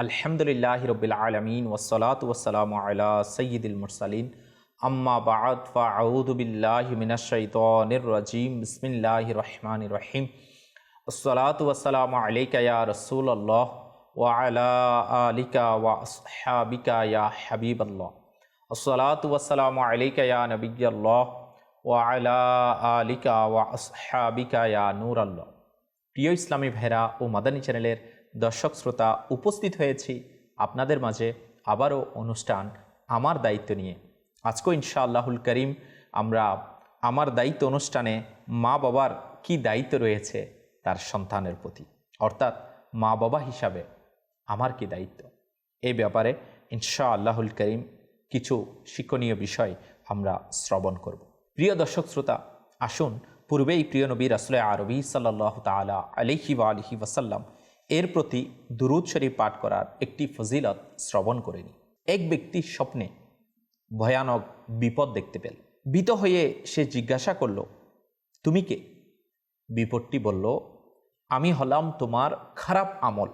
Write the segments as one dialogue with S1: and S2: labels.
S1: আলহামদুলিল্লাহ রবিল আলমিন ওসলাত ওসালাম আলা সঈদুল মুরসালিন আম্মা বাদ ফাউদুবিল্লাহ মিনাশাইতনির রাজিম বিসমিল্লাহ রহমান রহিম ওসলাত ওসালাম আলাইকা ইয়া রসুল আল্লাহ ওয়ালা আলিকা ওয়া আসহাবিকা ইয়া হাবিব আল্লাহ ওসলাত ওসালাম আলাইকা ইয়া নবী আল্লাহ ওয়ালা আলিকা ওয়া আসহাবিকা ইয়া নূর আল্লাহ প্রিয় ইসলামী ভেরা ও মাদানী চ্যানেলের দর্শক শ্রোতা উপস্থিত হয়েছি আপনাদের মাঝে আবারও অনুষ্ঠান আমার দায়িত্ব নিয়ে। আজকেও ইনশাআল্লাহুল করিম আমরা আমার দায়িত্ব অনুষ্ঠানে মা বাবার কি দায়িত্ব রয়েছে তার সন্তানের প্রতি। অর্থাৎ মা বাবা হিসাবে আমার কি দায়িত্ব? এই ব্যাপারে ইনশা আল্লাহুল করিম কিছু শিক্ষণীয় বিষয় আমরা শ্রবণ করব। প্রিয় দর্শক শ্রোতা, আসুন পূর্বেই প্রিয় নবী রাসুল আরবি সাল্লাহ তালা আলিহি ওয়া আলিহি ওয়াসাল্লাম এর প্রতি দুরুদ শরীফ পাঠ করার একটি ফজিলত শ্রবণ করেনি। এক ব্যক্তির স্বপ্নে ভয়ানক বিপদ দেখতে পেল। বিত হয়ে সে জিজ্ঞাসা করল, তুমি কে? বিপদটি বলল, আমি হলাম তোমার খারাপ আমল।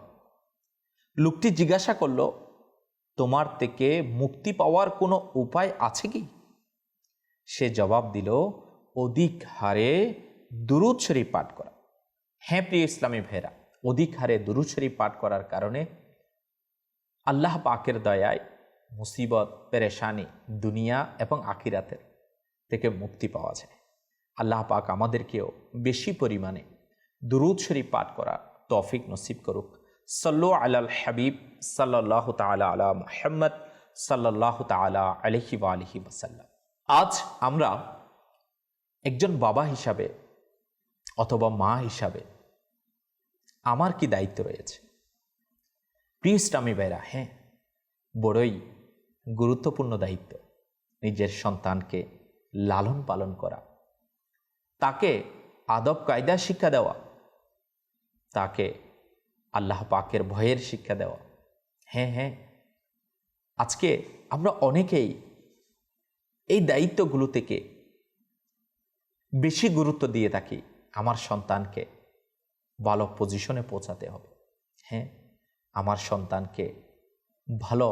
S1: লোকটি জিজ্ঞাসা করল, তোমার থেকে মুক্তি পাওয়ার কোনো উপায় আছে কি? সে জবাব দিল, অধিক হারে দুরুদ শরীফ পাঠ করা। হ্যাঁ প্রিয় ইসলামী ভেরা অধিক হারে দুরুদ শরীফ পাঠ করার কারণে আল্লাহ পাকের দয়ায় মুসিবত, পেরেশানি দুনিয়া এবং আখিরাতের থেকে মুক্তি পাওয়া যায়। আল্লাহ পাক আমাদেরকেও বেশি পরিমাণে দুরুদ শরীফ পাঠ করা তৌফিক নসিব করুক। সল্লু আলাল হাবিব সাল্লাহ তালা আলা মোহাম্মদ সাল্লাহ তালা আলহি বা আলহি ওসাল্লাম আজ আমরা একজন বাবা হিসাবে অথবা মা হিসাবে আমার কি দায়িত্ব রয়েছে? প্রিয় ইসলামী ভাইরা হ্যাঁ বড়ই গুরুত্বপূর্ণ দায়িত্ব নিজের সন্তানকে লালন পালন করা। তাকে আদব কায়দা শিক্ষা দেওয়া, তাকে আল্লাহ পাকের ভয়ের শিক্ষা দেওয়া। হ্যাঁ হ্যাঁ আজকে আমরা অনেকেই এই দায়িত্বগুলো থেকে বেশি গুরুত্ব দিয়ে থাকি আমার সন্তানকে। ভালো পজিশনে পৌঁছাতে হবে। হ্যাঁ আমার সন্তানকে ভালো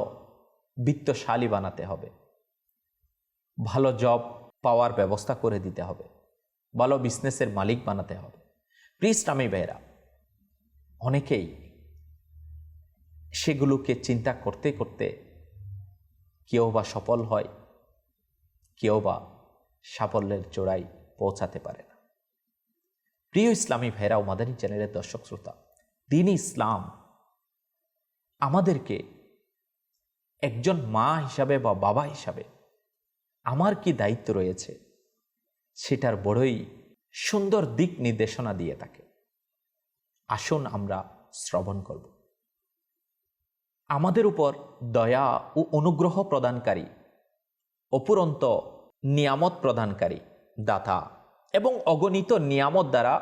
S1: বিত্তশালী বানাতে হবে। ভালো জব পাওয়ার ব্যবস্থা করে দিতে হবে। ভালো বিজনেসের মালিক বানাতে হবে। প্লিজ আমি বেহরা অনেকেই সেগুলোকে চিন্তা করতে করতে কেউ বা সফল হয়, কেউ বা সাফল্যের চোড়াই পৌঁছাতে পারে না। প্রিয় ইসলামী ভাইরা ও মাদানী চ্যানেলের দর্শক শ্রোতা, দিন ইসলাম আমাদেরকে একজন মা হিসাবে বা বাবা হিসাবে আমার কি দায়িত্ব রয়েছে সেটার বড়ই সুন্দর দিক নির্দেশনা দিয়ে থাকে। আসুন আমরা শ্রবণ করব। আমাদের উপর দয়া ও অনুগ্রহ প্রদানকারী, অপুরন্ত নিয়ামত প্রদানকারী দাতা এবং অগণিত নিয়ামত দ্বারা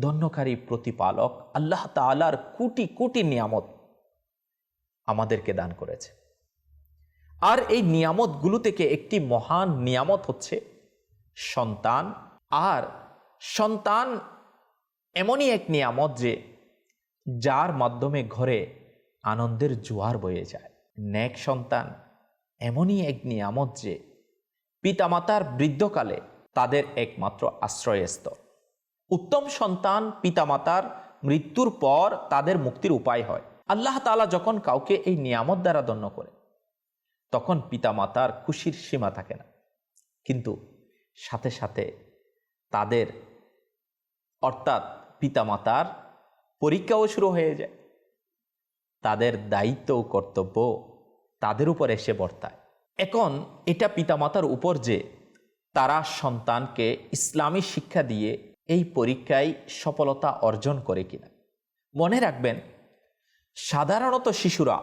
S1: ধন্যকারী প্রতিপালক আল্লাহ তালার কোটি কোটি নিয়ামত আমাদেরকে দান করেছে। আর এই নিয়ামতগুলো থেকে একটি মহান নিয়ামত হচ্ছে সন্তান। আর সন্তান এমনই এক নিয়ামত যে যার মাধ্যমে ঘরে আনন্দের জোয়ার বয়ে যায়। ন্যাক সন্তান এমনই এক নিয়ামত যে পিতামাতার বৃদ্ধকালে তাদের একমাত্র আশ্রয়স্থল উত্তম সন্তান পিতামাতার মৃত্যুর পর তাদের মুক্তির উপায় হয়। আল্লাহ তালা যখন কাউকে এই নিয়ামত দ্বারা দন্য করে তখন পিতামাতার খুশির সীমা থাকে না। কিন্তু সাথে সাথে তাদের, অর্থাৎ পিতামাতার পরীক্ষাও শুরু হয়ে যায়। তাদের দায়িত্ব কর্তব্য তাদের উপর এসে বর্তায়। এখন এটা পিতামাতার উপর যে তারা সন্তানকে ইসলামী শিক্ষা দিয়ে এই পরীক্ষায় সফলতা অর্জন করে কিনা। মনে রাখবেন, সাধারণত শিশুরা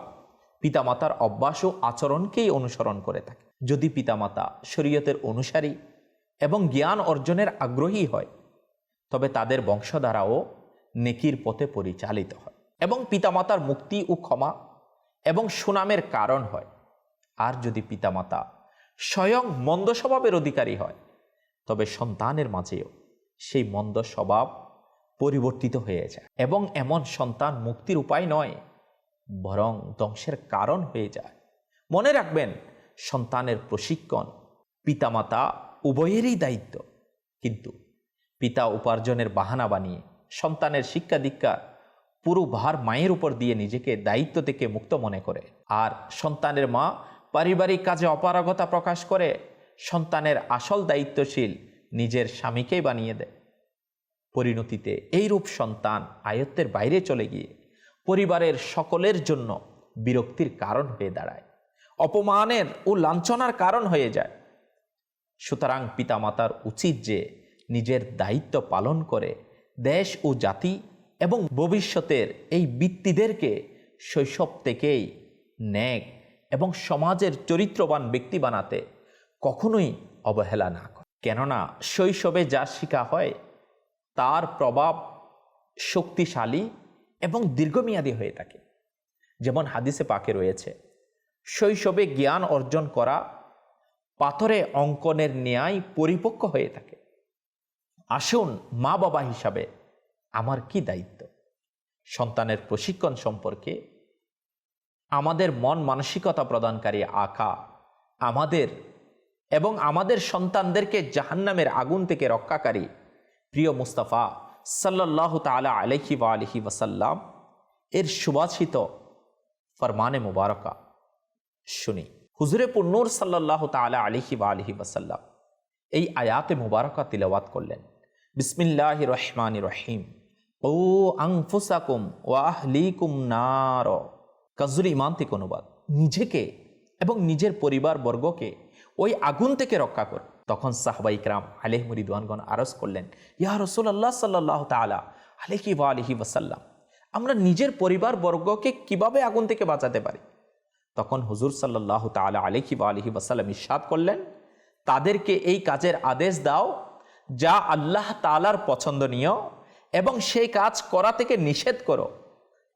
S1: পিতামাতার অভ্যাস ও আচরণকেই অনুসরণ করে থাকে। যদি পিতামাতা শরীয়তের অনুসারী এবং জ্ঞান অর্জনের আগ্রহী হয়, তবে তাদের বংশধারাও নেকির পথে পরিচালিত হয় এবং পিতামাতার মুক্তি ও ক্ষমা এবং সুনামের কারণ হয়। আর যদি পিতামাতা স্বয়ং মন্দ স্বভাবের অধিকারী হয়। তবে সন্তানের মাঝেও সেই মন্দ স্বভাব পরিবর্তিত হয়ে যায় এবং এমন সন্তান মুক্তির উপায় নয়, বরং ধ্বংসের কারণ হয়ে যায়। মনে রাখবেন, সন্তানের প্রশিক্ষণ পিতামাতা উভয়েরই দায়িত্ব। কিন্তু পিতা উপার্জনের বাহানা বানিয়ে সন্তানের শিক্ষা দীক্ষার পুরো ভার মায়ের উপর দিয়ে নিজেকে দায়িত্ব থেকে মুক্ত মনে করে। আর সন্তানের মা পারিবারিক কাজে অপারগতা প্রকাশ করে সন্তানের আসল দায়িত্বশীল নিজের স্বামীকেই বানিয়ে দেয়। পরিণতিতে এইরূপ সন্তান আয়ত্তের বাইরে চলে গিয়ে পরিবারের সকলের জন্য বিরক্তির কারণ হয়ে দাঁড়ায়, অপমানের ও লাঞ্ছনার কারণ হয়ে যায়। সুতরাং পিতামাতার উচিত যে নিজের দায়িত্ব পালন করে দেশ ও জাতি এবং ভবিষ্যতের এই বৃত্তিদেরকে শৈশব থেকেই ন্যাক এবং সমাজের চরিত্রবান ব্যক্তি বানাতে কখনোই অবহেলা না করে। কেননা শৈশবে যা শিখা হয়, তার প্রভাব শক্তিশালী এবং দীর্ঘমেয়াদী হয়ে থাকে। যেমন হাদিসে পাকে রয়েছে, শৈশবে জ্ঞান অর্জন করা পাথরে অঙ্কনের ন্যায় পরিপক্ক হয়ে থাকে। আসুন মা বাবা হিসাবে আমার কি দায়িত্ব? সন্তানের প্রশিক্ষণ সম্পর্কে আমাদের মন মানসিকতা প্রদানকারী আঁকা। আমাদের এবং আমাদের সন্তানদেরকে জাহান্নামের আগুন থেকে রক্ষাকারী। প্রিয় মুস্তাফা সাল্লাহ তালা আলহি বা আলহি ওয়াসাল্লাম, এর সুবাসিত ফরমানে মুবারকা। শুনি। হুজুরে পুন্নুর সাল্লাহ তালা আলহি বা আলহি ওয়াসাল্লাম এই আয়াতে মুবারকা তিলওয়াত করলেন। বিসমিল্লাহ রহমান রহিম। ও আংফুসাকুম ওয়াহলিকুম নার। কাজুল ইমান থেকে অনুবাদ। নিজেকে এবং নিজের পরিবার বর্গকে ওই আগুন থেকে রক্ষা কর। তখন সাহবা ইকরাম আলেহ মুরিদওয়ানগণ আরজ করলেন, ইয়া রসুল আল্লাহ সাল্লাহ তালা আলহি ওয়া আলহি ওয়াসাল্লাম, আমরা নিজের পরিবার বর্গকে কীভাবে আগুন থেকে বাঁচাতে পারি? তখন হুজুর সাল্লাহ তালা আলহি ওয়া আলহি ওয়াসাল্লাম ইস্বাদ করলেন, তাদেরকে এই কাজের আদেশ দাও, যা আল্লাহ তালার পছন্দনীয় এবং সেই কাজ করা থেকে নিষেধ করো,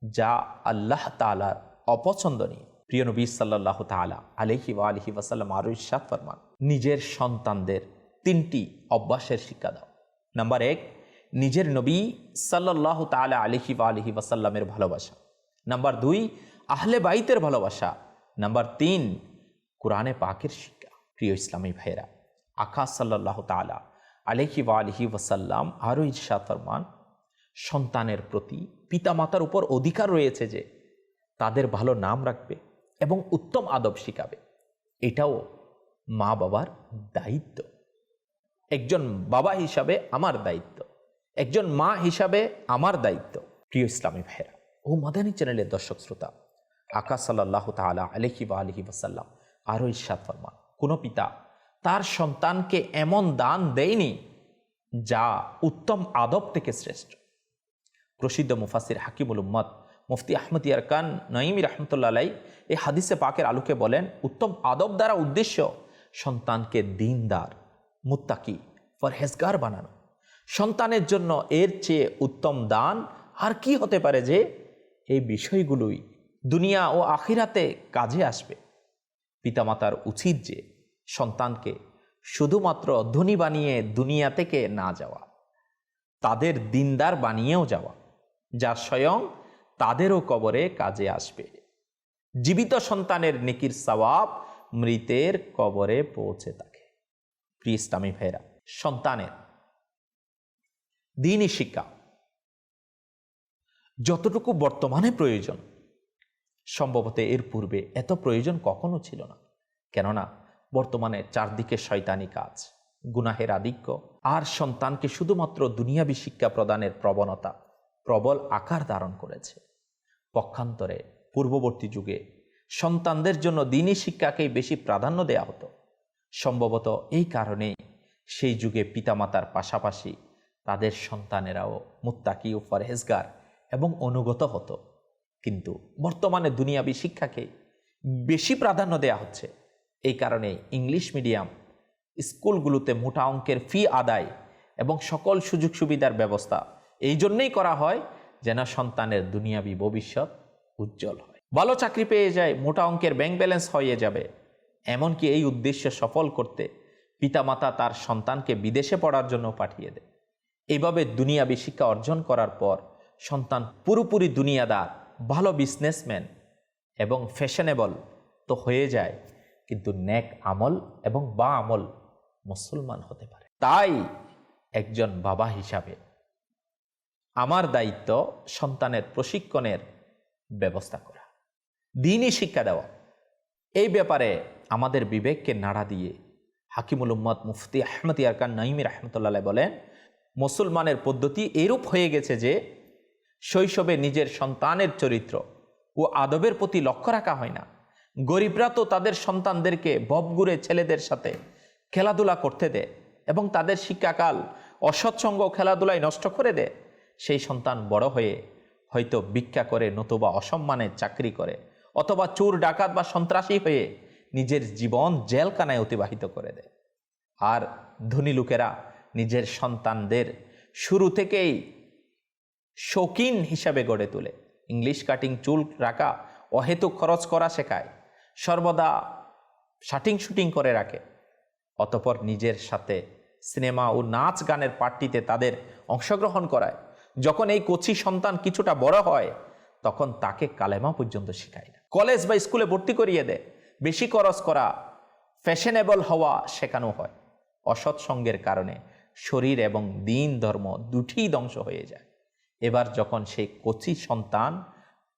S1: যা আল্লাহ তালার অপছন্দনীয়। প্রিয় নবী সাল্লাহ তালা আলহি ওয়া আলহি ওয়াসাল্লাম আরও ইসাদ ফরমান, নিজের সন্তানদের তিনটি অভ্যাসের শিক্ষা দাও। নাম্বার এক, নিজের নবী সাল্লাহ তালা আলহি ওয়া আলহি ওয়াসাল্লামের ভালোবাসা। নাম্বার দুই, আহলে বাইতের ভালোবাসা। নাম্বার তিন, কোরআনে পাকের শিক্ষা। প্রিয় ইসলামী ভাইয়েরা আকাশ সাল্লাহ তালা আলহি ওয়া আলহি ওয়াসাল্লাম আরও ইরশাদ ফরমান, সন্তানের প্রতি পিতামাতার উপর অধিকার রয়েছে যে তাদের ভালো নাম রাখবে এবং উত্তম আদব শিখাবে। এটাও মা বাবার দায়িত্ব। একজন বাবা হিসাবে আমার দায়িত্ব। একজন মা হিসাবে আমার দায়িত্ব। প্রিয় ইসলামী ভাইরা ও মাদানী চ্যানেলের দর্শক শ্রোতা, আকাশ সাল্লাহ তালা আলহি বা আলহি ওসাল্লাম আরও ইসাদ ফরমান। কোনো পিতা তার সন্তানকে এমন দান দেয়নি যা উত্তম আদব থেকে শ্রেষ্ঠ। প্রসিদ্ধ মুফাসির হাকিমুল উম্মদ মুফতি আহমদ ইয়ারকান নঈমি রহমতুল্লা আলাই এই হাদিসে পাকের আলোকে বলেন, উত্তম আদব দ্বারা উদ্দেশ্য সন্তানকে দিনদার, মুত্তাকি ফরহেজগার বানানো। সন্তানের জন্য এর চেয়ে উত্তম দান আর কি হতে পারে যে এই বিষয়গুলোই দুনিয়া ও আখিরাতে কাজে আসবে। পিতামাতার উচিত যে সন্তানকে শুধুমাত্র ধনী বানিয়ে দুনিয়া থেকে না যাওয়া, তাদের দিনদার বানিয়েও যাওয়া, যা স্বয়ং তাদেরও কবরে কাজে আসবে। জীবিত সন্তানের নেকির সওয়াব মৃতের কবরে পৌঁছে থাকে। প্রিয় ইসলামী ভাইরা সন্তানের দিনই শিক্ষা। যতটুকু বর্তমানে প্রয়োজন, সম্ভবত এর পূর্বে এত প্রয়োজন কখনো ছিল না। কেননা, বর্তমানে চারদিকে শয়তানি কাজ, গুনাহের আধিক্য, আর সন্তানকে শুধুমাত্র দুনিয়াবী শিক্ষা প্রদানের প্রবণতা প্রবল আকার ধারণ করেছে। পক্ষান্তরে পূর্ববর্তী যুগে সন্তানদের জন্য দিনই শিক্ষাকেই বেশি প্রাধান্য দেয়া হতো। সম্ভবত এই কারণেই সেই যুগে পিতামাতার পাশাপাশি তাদের সন্তানেরাও মুত্তাকি ও ফরহেজগার এবং অনুগত হতো। কিন্তু বর্তমানে দুনিয়াবি শিক্ষাকে বেশি প্রাধান্য দেয়া হচ্ছে। এই কারণে ইংলিশ মিডিয়াম স্কুলগুলোতে মোটা অঙ্কের ফি আদায় এবং সকল সুযোগ সুবিধার ব্যবস্থা এই জন্যেই করা হয় যেন সন্তানের দুনিয়াবি ভবিষ্যৎ উজ্জ্বল হয়। ভালো চাকরি পেয়ে যায়, মোটা অঙ্কের ব্যাংক ব্যালেন্স হয়ে যাবে। এমনকি এই উদ্দেশ্য সফল করতে পিতামাতা তার সন্তানকে বিদেশে পড়ার জন্য পাঠিয়ে দেয়। এইভাবে দুনিয়াবি শিক্ষা অর্জন করার পর সন্তান পুরোপুরি দুনিয়াদার, ভালো বিজনেসম্যান এবং ফ্যাশনেবল তো হয়ে যায়, কিন্তু ন্যাক আমল এবং বা আমল মুসলমান হতে পারে। তাই একজন বাবা হিসাবে আমার দায়িত্ব সন্তানের প্রশিক্ষণের ব্যবস্থা করা। দিনই শিক্ষা দেওয়া। এই ব্যাপারে আমাদের বিবেককে নাড়া দিয়ে হাকিমুল উম্মদ মুফতি আহমদ ইয়ারকান নাইমি রহমতুল্লাহ বলেন, মুসলমানের পদ্ধতি এরূপ হয়ে গেছে যে শৈশবে নিজের সন্তানের চরিত্র ও আদবের প্রতি লক্ষ্য রাখা হয় না। গরিবরা তো তাদের সন্তানদেরকে ববগুড়ে ছেলেদের সাথে খেলাধুলা করতে দেয় এবং তাদের শিক্ষাকাল অসৎসঙ্গ খেলাধুলায় নষ্ট করে দেয়। সেই সন্তান বড় হয়ে হয়তো ভিক্ষা করে নতুবা অসম্মানের চাকরি করে অথবা চোর, ডাকাত বা সন্ত্রাসী হয়ে নিজের জীবন জেলখানায় অতিবাহিত করে দেয়। আর ধনী লোকেরা নিজের সন্তানদের শুরু থেকেই শৌখিন হিসাবে গড়ে তোলে। ইংলিশ কাটিং চুল রাখা অহেতু খরচ করা শেখায়, সর্বদা শাটিং শুটিং করে রাখে। অতপর নিজের সাথে সিনেমা ও নাচ গানের পার্টিতে তাদের অংশগ্রহণ করায়। যখন এই কচি সন্তান কিছুটা বড় হয়, তখন তাকে কালেমা পর্যন্ত শেখায় না। কলেজ বা স্কুলে ভর্তি করিয়ে দেয়। বেশি খরচ করা ফ্যাশনেবল হওয়া শেখানো হয়। অসৎ সঙ্গের কারণে শরীর এবং দিন ধর্ম দুটিই ধ্বংস হয়ে যায়। এবার যখন সেই কচি সন্তান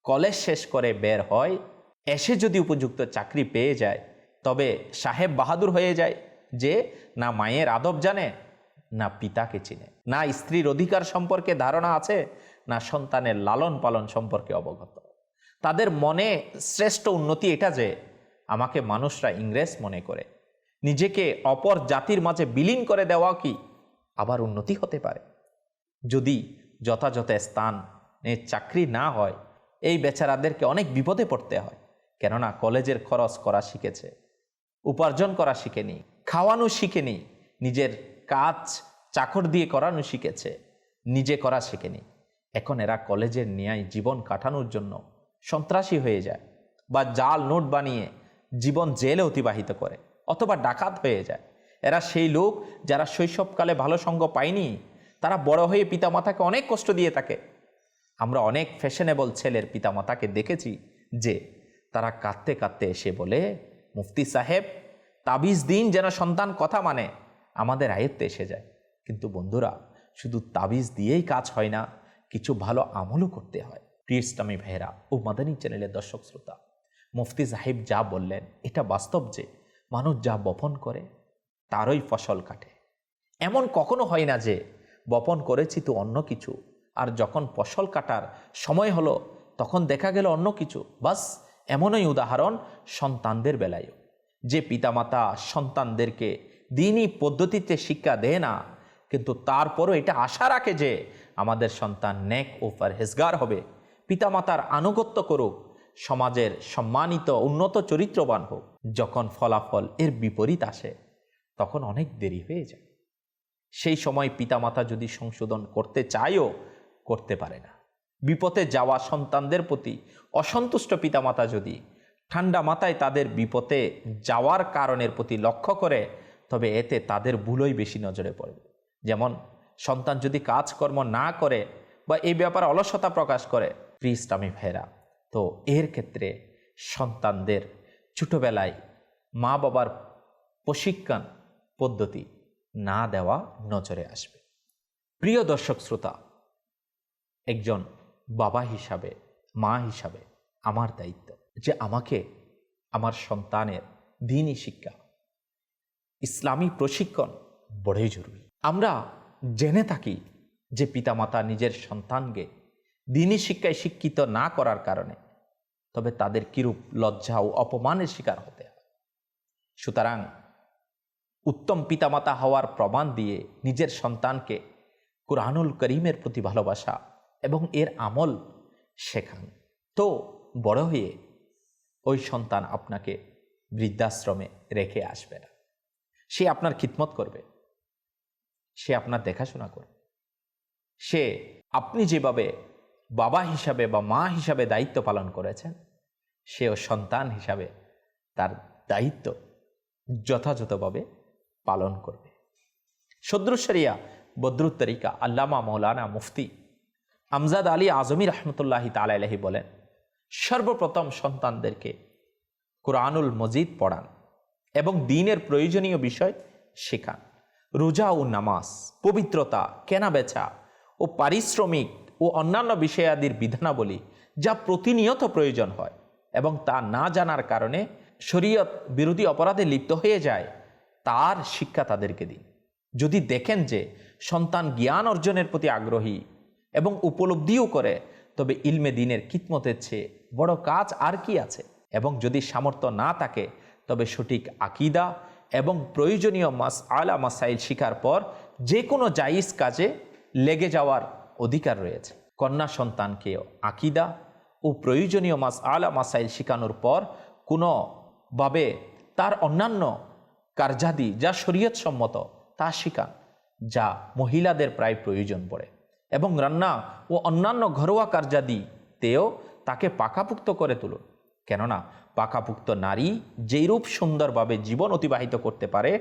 S1: কলেজ শেষ করে বের হয়, এসে যদি উপযুক্ত চাকরি পেয়ে যায়, তবে সাহেব বাহাদুর হয়ে যায় যে, না, মায়ের আদব জানে না পিতাকে চিনে, না স্ত্রীর অধিকার সম্পর্কে ধারণা আছে, না সন্তানের লালন পালন সম্পর্কে অবগত। তাদের মনে শ্রেষ্ঠ উন্নতি এটা যে, আমাকে মানুষরা ইংরেজ মনে করে, নিজেকে অপর জাতির মাঝে বিলীন করে দেওয়া কি আবার উন্নতি হতে পারে? যদি যথাযথ স্থানে চাকরি না হয়, এই বেচারাদেরকে অনেক বিপদে পড়তে হয়, কেননা কলেজের খরচ করা শিখেছে, উপার্জন করা শিখেনি, খাওয়ানো শিখেনি, নিজের কাজ চাকর দিয়ে করানো শিখেছে, নিজে করা শিখেনি। এখন এরা কলেজের ন্যায় জীবন কাটানোর জন্য সন্ত্রাসী হয়ে যায় বা জাল নোট বানিয়ে জীবন জেলে অতিবাহিত করে অথবা ডাকাত হয়ে যায়। এরা সেই লোক যারা শৈশবকালে ভালো সঙ্গ পায়নি, তারা বড় হয়ে পিতামাতাকে অনেক কষ্ট দিয়ে থাকে। আমরা অনেক ফ্যাশনেবল ছেলের পিতামাতাকে দেখেছি যে তারা কাঁদতে কাঁদতে এসে বলে, মুফতি সাহেব, তাবিজ দিন যেন সন্তান কথা মানে। আমাদের আয়ত্তে এসে যায়। কিন্তু বন্ধুরা, শুধু তাবিজ দিয়েই কাজ হয় না, কিছু ভালো আমলও করতে হয়। প্রিয় ইসলামী ভাইয়েরা ও মাদানী চ্যানেলের দর্শক শ্রোতা, মুফতি সাহেব যা বললেন, এটা বাস্তব যে মানুষ যা বপন করে, তারই ফসল কাটে। এমন কখনো হয় না যে বপন করেছি তো অন্য কিছু, আর যখন ফসল কাটার সময় হলো, তখন দেখা গেল অন্য কিছু। বাস, এমনই উদাহরণ সন্তানদের বেলায়ও। যে পিতামাতা সন্তানদেরকে দিনই পদ্ধতিতে শিক্ষা দেয় না। কিন্তু তারপরও এটা আশা রাখে যে আমাদের সন্তান নেক ও ফারহেজগার হবে। পিতামাতার আনুগত্য করুক, সমাজের সম্মানিত উন্নত চরিত্রবান হোক, যখন ফলাফল এর বিপরীত আসে, তখন অনেক দেরি হয়ে যায়। সেই সময় পিতামাতা যদি সংশোধন করতে চায়ও, করতে পারে না। বিপথে যাওয়া সন্তানদের প্রতি অসন্তুষ্ট পিতামাতা যদি ঠান্ডা মাথায় তাদের বিপথে যাওয়ার কারণের প্রতি লক্ষ্য করে তবে এতে তাদের ভুলই বেশি নজরে পড়বে যেমন, সন্তান যদি কাজকর্ম না করে বা এই ব্যাপারে অলসতা প্রকাশ করে প্রি ইসলামী ভাইরা তো এর ক্ষেত্রে সন্তানদের ছোটোবেলায় মা বাবার প্রশিক্ষণ পদ্ধতি না দেওয়া নজরে আসবে। প্রিয় দর্শক শ্রোতা, একজন বাবা হিসাবে, মা হিসাবে আমার দায়িত্ব যে আমাকে আমার সন্তানের দিনই শিক্ষা ইসলামী প্রশিক্ষণ বড়ই জরুরি। আমরা জেনে থাকি যে পিতামাতা নিজের সন্তানকে দিনই শিক্ষায় শিক্ষিত না করার কারণে, তবে তাদের কিরূপ লজ্জা ও অপমানের শিকার হতে হয়। সুতরাং উত্তম পিতামাতা হওয়ার প্রমাণ দিয়ে নিজের সন্তানকে কোরআনুল করিমের প্রতি ভালোবাসা এবং এর আমল শেখান। তো বড় হয়ে ওই সন্তান আপনাকে বৃদ্ধাশ্রমে রেখে আসবে না। সে আপনার খিদমত করবে। সে আপনার দেখাশোনা করবে। সে আপনি যেভাবে বাবা হিসাবে বা মা হিসাবে দায়িত্ব পালন করেছেন, সেও সন্তান হিসাবে তার দায়িত্ব যথাযথভাবে পালন করবে। সদ্রুশরিয়া বদ্রুত্তরিকা আল্লামা মৌলানা মুফতি আমজাদ আলী আজমি রহমতুল্লাহি তালাহি বলেন, সর্বপ্রথম সন্তানদেরকে কোরআনুল মজিদ পড়ান। এবং দিনের প্রয়োজনীয় বিষয় শেখান। রোজা ও নামাজ, পবিত্রতা, কেনাবেচা ও পারিশ্রমিক ও অন্যান্য বিষয়াদির বিধানাবলী যা প্রতিনিয়ত প্রয়োজন হয় এবং তা না জানার কারণে শরীয়ত বিরোধী অপরাধে লিপ্ত হয়ে যায়, তার শিক্ষা তাদেরকে দিন। যদি দেখেন যে সন্তান জ্ঞান অর্জনের প্রতি আগ্রহী এবং উপলব্ধিও করে, তবে ইলমে দিনের কিতমতের চেয়ে বড় কাজ আর কি আছে? এবং যদি সামর্থ্য না থাকে তবে সঠিক আকিদা এবং প্রয়োজনীয় মাস আলা মাসাইল শিকার পর যে কোনো জাইজ কাজে লেগে যাওয়ার অধিকার রয়েছে। কন্যা সন্তানকে আকিদা ও প্রয়োজনীয় মাস আলা মাসাইল শিখানোর পর কোনোভাবে তার অন্যান্য কার্যাদি যা শরীয়ত সম্মত তা শিখান যা মহিলাদের প্রায় প্রয়োজন পড়ে এবং রান্না ও অন্যান্য ঘরোয়া কার্যাদিতেও তাকে পাকাপুক্ত করে তুলুন। কেননা পাকাপুক্ত নারী যেইরূপ সুন্দরভাবে জীবন অতিবাহিত করতে পারে,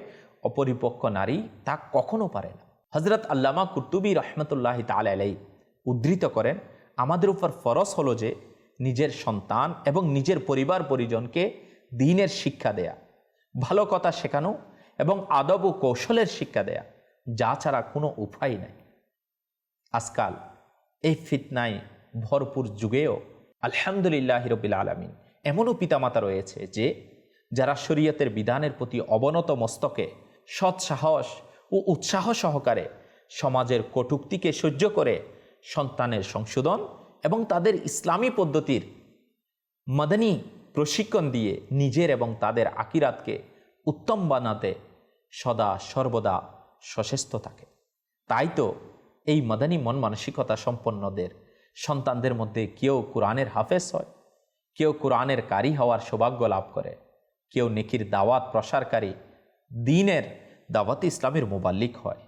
S1: অপরিপক্ক নারী তা কখনো পারে না। হজরত আল্লামা কুর্তুবী রহমতুল্লাহ তালাই উদ্ধৃত করেন, আমাদের উপর ফরজ হলো যে নিজের সন্তান এবং নিজের পরিবার পরিজনকে দিনের শিক্ষা দেয়া, ভালো কথা শেখানো এবং আদব ও কৌশলের শিক্ষা দেয়া, যা ছাড়া কোনো উপায় নাই। আজকাল এই ফিতনায় ভরপুর যুগেও আলহামদুলিল্লাহ হিরবিল আলমিন এমনও পিতামাতা রয়েছে যে, যারা শরীয়তের বিধানের প্রতি অবনত মস্তকে, সৎ সাহস ও উৎসাহ সহকারে সমাজের কটুক্তিকে সহ্য করে সন্তানের সংশোধন এবং তাদের ইসলামী পদ্ধতির মাদানী প্রশিক্ষণ দিয়ে নিজের এবং তাদের আকিরাতকে উত্তম বানাতে সদা সর্বদা সচেষ্ট থাকে। তাই তো এই মাদানী মন মানসিকতা সম্পন্নদের সন্তানদের মধ্যে কেউ কোরআনের হাফেজ হয়? কেউ কোরআনের কারি হওয়ার সৌভাগ্য লাভ করে। কেউ নেকির দাওয়াত প্রসারকারী দিনের দাওয়াত ইসলামের মোবাল্লিক হয়।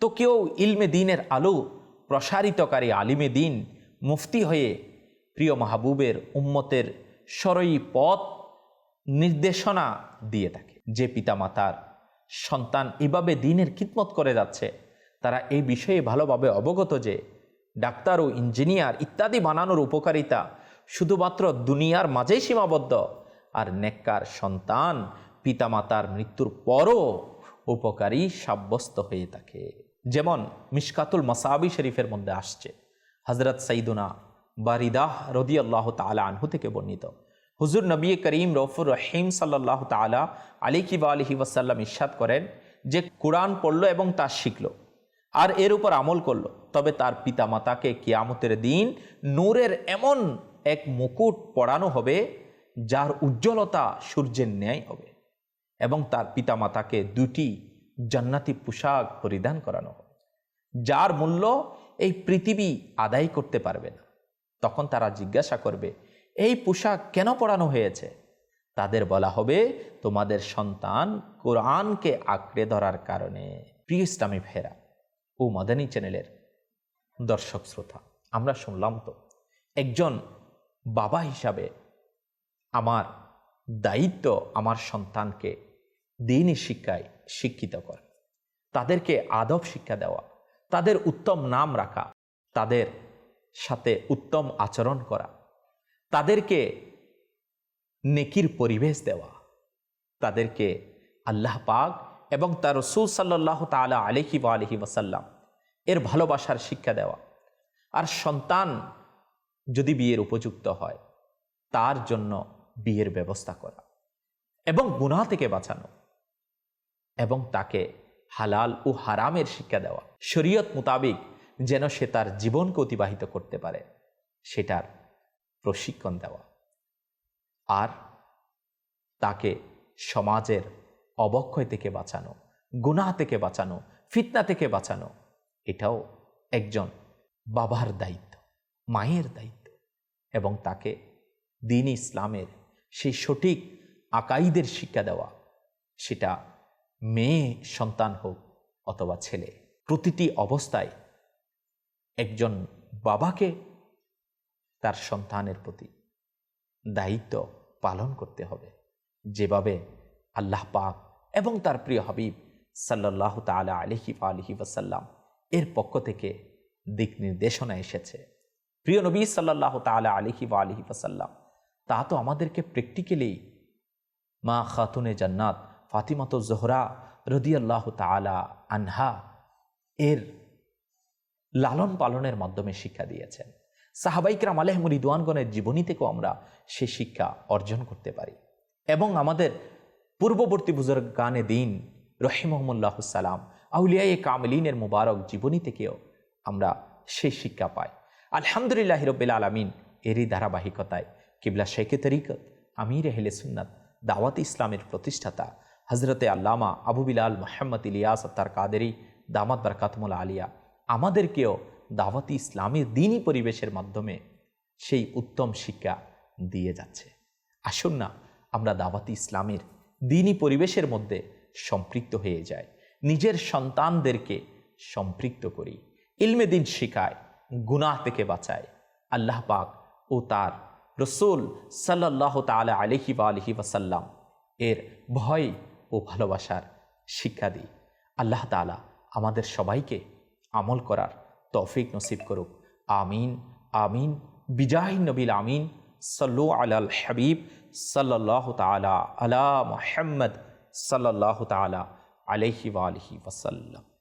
S1: তো কেউ ইলমে দিনের আলো প্রসারিতকারী আলিমে দিন মুফতি হয়ে প্রিয় মাহবুবের উম্মতের সরই পথ নির্দেশনা দিয়ে থাকে। যে পিতামাতার সন্তান এভাবে দিনের খিদমত করে যাচ্ছে, তারা এই বিষয়ে ভালোভাবে অবগত যে ডাক্তার ও ইঞ্জিনিয়ার ইত্যাদি বানানোর উপকারিতা শুধুমাত্র দুনিয়ার মাঝেই সীমাবদ্ধ। আর নেককার সন্তান পিতামাতার মৃত্যুর পরও উপকারী সাব্যস্ত হয়ে থাকে। যেমন মিশকাতুল মাসাবি শরীফের মধ্যে আসছে। হজরত সঈদুনা বারিদাহ রদি আল্লাহ তালা আনহু থেকে বর্ণিত। হুজুর নবী করিম রফুর রহিম সাল্লাহ তালা আলী কিবা আলহি ওয়াসাল্লাম ইস্বাদ করেন যে কোরআন পড়ল এবং তা শিখল। আর এর উপর আমল করল। তবে তার পিতামাতাকে কিয়ামতের দিন নূরের এমন এক মুকুট পড়ানো হবে, যার উজ্জ্বলতা সূর্যের ন্যায় হবে এবং তার পিতামাতাকে দুটি জান্নাতি পোশাক পরিধান করানো হবে, যার মূল্য এই পৃথিবী আদায় করতে পারবে না। তখন তারা জিজ্ঞাসা করবে, এই পোশাক কেন পড়ানো হয়েছে? তাদের বলা হবে, তোমাদের সন্তান কোরআনকে আঁকড়ে ধরার কারণে। প্রিয় ইসলামী ফেরা ও মাদানী চ্যানেলের দর্শক শ্রোতা, আমরা শুনলাম তো, একজন বাবা হিসাবে আমার দায়িত্ব আমার সন্তানকে দিনই শিক্ষায় শিক্ষিত করা। তাদেরকে আদব শিক্ষা দেওয়া, তাদের উত্তম নাম রাখা, তাদের সাথে উত্তম আচরণ করা, তাদেরকে নেকির পরিবেশ দেওয়া, তাদেরকে আল্লাহ পাক এবং তার রসুল সাল্লাহ তালা আলহি বা আলহি ওয়াসাল্লাম এর ভালোবাসার শিক্ষা দেওয়া। আর সন্তান যদি বিয়ের উপযুক্ত হয়, তার জন্য বিয়ের ব্যবস্থা করা এবং গুনাহ থেকে বাঁচানো এবং তাকে হালাল ও হারামের শিক্ষা দেওয়া। শরীয়ত মোতাবিক যেন সে তার জীবনকে অতিবাহিত করতে পারে, সেটার প্রশিক্ষণ দেওয়া আর তাকে সমাজের অবক্ষয় থেকে বাঁচানো, গুনাহ থেকে বাঁচানো, ফিতনা থেকে বাঁচানো, এটাও একজন বাবার দায়িত্ব, মায়ের দায়িত্ব। এবং তাকে দিন ইসলামের সেই সঠিক আকাইদের শিক্ষা দেওয়া। সেটা মেয়ে, সন্তান হোক অথবা ছেলে, প্রতিটি অবস্থায় একজন বাবাকে তার সন্তানের প্রতি দায়িত্ব পালন করতে হবে। যেভাবে আল্লাহ পাক এবং তার প্রিয় হাবিব সাল্লাহ তালা আলহি আলহি ওয়াসাল্লাম এর পক্ষ থেকে দিক নির্দেশনা এসেছে। প্রিয় নবী সাল্লাহ তালা আলহি আলহি ওয়াসাল্লাম, তা তো আমাদেরকে প্র্যাকটিক্যালি মা খাতুনে জান্নাত ফাতিমাতো জোহরা রদিয়াল্লাহ তালা আনহা এর লালন পালনের মাধ্যমে শিক্ষা দিয়েছেন। সাহাবাইকরাম আলহমুর ইদওয়ানগণের জীবনী থেকেও আমরা সে শিক্ষা অর্জন করতে পারি। এবং আমাদের পূর্ববর্তী বুজুর্গ গানে দিন রহিমহমুল্লাহ সালাম, আউলিয়ায়ে কামলিনের মুবারক জীবনী থেকেও আমরা সেই শিক্ষা পাই। আলহামদুলিল্লাহ রবিল আলমিন। এরই ধারাবাহিকতায় কিবলা শেখে তরিকত, আমির হেলে সুন্নাত, দাওয়াত ইসলামের প্রতিষ্ঠাতা হজরতে আল্লামা আবু বিলাল মোহাম্মদ ইলিয়াস আত্তার কাদেরি, দামাত বারকাতমুল আলিয়া, আমাদেরকেও দাওয়াতি ইসলামের দিনই পরিবেশের মাধ্যমে সেই উত্তম শিক্ষা দিয়ে যাচ্ছে। আসুন না, আমরা দাওয়াতি ইসলামের দিনই পরিবেশের মধ্যে সম্পৃক্ত হয়ে যায় নিজের সন্তানদেরকে সম্পৃক্ত করি। ইলমে দিন শিখায়। গুনাহ থেকে বাঁচায়। আল্লাহ পাক ও তার রসুল সাল্লাহ তালা আলহি বা আলহি ওয়াসাল্লাম এর ভয় ও ভালোবাসার শিক্ষা দিই। আল্লাহ তালা আমাদের সবাইকে আমল করার তৌফিক নসিব করুক। আমিন আমিন। বিজাহ নবিল আমিন। সাল্লু আলাল হাবিব সাল্লাহ তালা আলা মোহাম্মদ সাল্লাহ তালা আলহি ওয়ালহি ওয়াসাল্লাম।